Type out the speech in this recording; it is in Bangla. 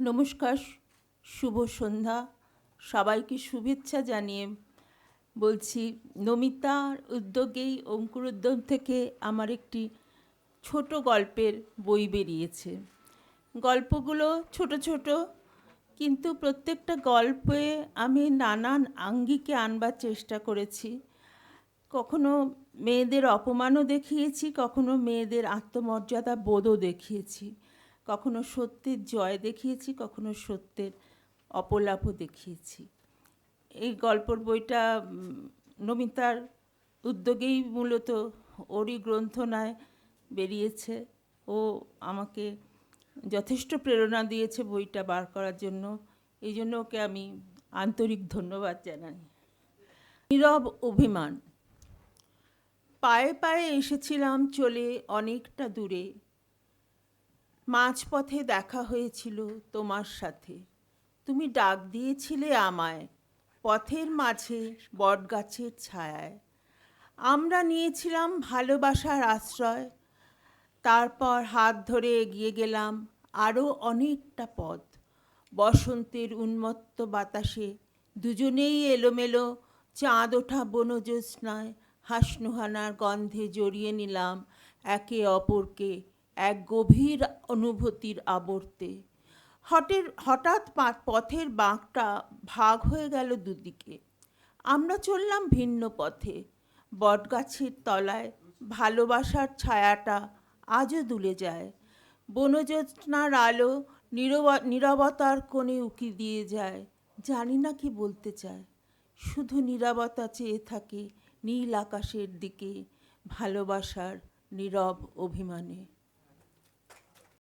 নমস্কার, শুভ সন্ধ্যা। সবাইকে শুভেচ্ছা জানিয়ে বলছি নমিতার উদ্যোগেই অঙ্কুর উদ্যোগ থেকে আমার একটি ছোট গল্পের বই বেরিয়েছে। গল্পগুলো ছোট ছোট, কিন্তু প্রত্যেকটা গল্পে আমি নানান আঙ্গিকে আনবার চেষ্টা করেছি। কখনো মেয়েদের অপমানও দেখিয়েছি, কখনো মেয়েদের আত্মমর্যাদা বোধও দেখিয়েছি। কখনো সত্যের জয় দেখিয়েছি, কখনো সত্যের অপলাপও দেখিয়েছি। এই গল্পর বইটা নমিতার উদ্যোগেই মূলত ওরই গ্রন্থনায় বেরিয়েছে। ও আমাকে যথেষ্ট প্রেরণা দিয়েছে বইটা বার করার জন্য। এই জন্য ওকে আমি আন্তরিক ধন্যবাদ জানাই। নীরব অভিমান। পায়ে পায়ে এসেছিলাম চলে অনেকটা দূরে। মাঝপথে দেখা হয়েছিল তোমার সাথে। তুমি ডাক দিয়েছিলে আমায় পথের মাঝে বটগাছের ছায়ায়। আমরা নিয়েছিলাম ভালোবাসার আশ্রয়, তারপর হাত ধরে এগিয়ে গেলাম আরও অনেকটা পথ। বসন্তের উন্মত্ত বাতাসে দুজনেই এলোমেলো চাঁদ ওঠা বনজ্যোৎস্নায় হাসনুহানার গন্ধে জড়িয়ে নিলাম একে অপরকে। এক গভীর অনুভূতির আবর্তে। হটের, হঠাৎ পথের বাঁকটা ভাগ হয়ে গেল দুদিকে। আমরা চললাম ভিন্ন পথে। বটগাছের তলায় ভালোবাসার ছায়াটা আজও দুলে যায়। বনজ্যোৎস্নার আলো নীরব- নীরবতার কোণে উকি দিয়ে যায়। জানি না কি বলতে চায়। শুধু নীরবতা চেয়ে থাকে নীল আকাশের দিকে ভালোবাসার নীরব অভিমানে।